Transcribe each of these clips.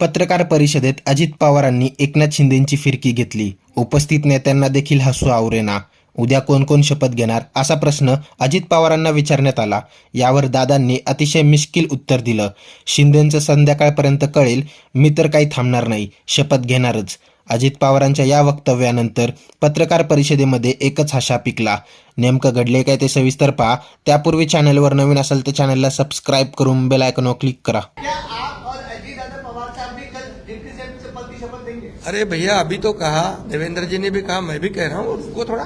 पत्रकार परिषदेत अजित पवारांनी एकनाथ शिंदेंची फिरकी घेतली. उपस्थित नेत्यांना देखील हसू आवरेना. उद्या कोण कोण शपथ घेणार असा प्रश्न अजित पवारांना विचारण्यात आला. यावर दादांनी अतिशय मिश्किल उत्तर दिलं. शिंदेंचं संध्याकाळपर्यंत कळेल मी तर काही थांबणार नाही शपथ घेणारच. अजित पवारांच्या या वक्तव्यानंतर पत्रकार परिषदेमध्ये एकच हशा पिकला. नेमकं घडले काय ते सविस्तर पहा. त्यापूर्वी चॅनलवर नवीन असेल तर चॅनलला सबस्क्राईब करून बेल आयकॉनवर क्लिक करा. की शपथ देंगे। अरे भैया अभी तो कहा देवेंद्र जी ने भी कहा मैं भी कह रहा हूँ रुको थोड़ा।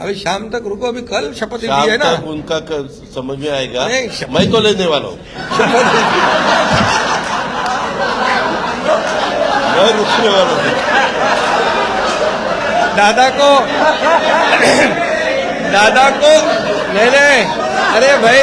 अभी शाम तक रुको अभी कल शपथ ली है ना। उनका समझ में आएगा। नहीं, मैं तो लेने वाला हूँ। शपथ मैं रुकने वाला हूँ। दादा को दादा को नहीं नहीं अरे भाई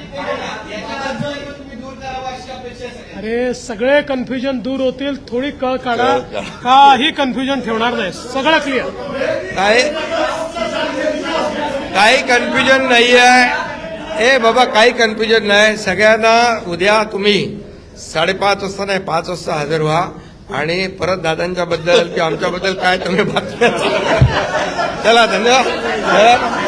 अरे सगळे कन्फ्युजन दूर होतील. थोडी कळ काढा. काही कन्फ्युजन ठेवणार नाही. सगळं क्लिअर काही काही कन्फ्युजन नाही आहे ए बाबा काही कन्फ्युजन नाही. सगळ्यांना उद्या तुम्ही साडेपाच वाजता नाही पाच वाजता हजर व्हा. आणि परत दादांच्या बद्दल किंवा आमच्याबद्दल काय तुम्ही बातम्या. चला धन्यवाद.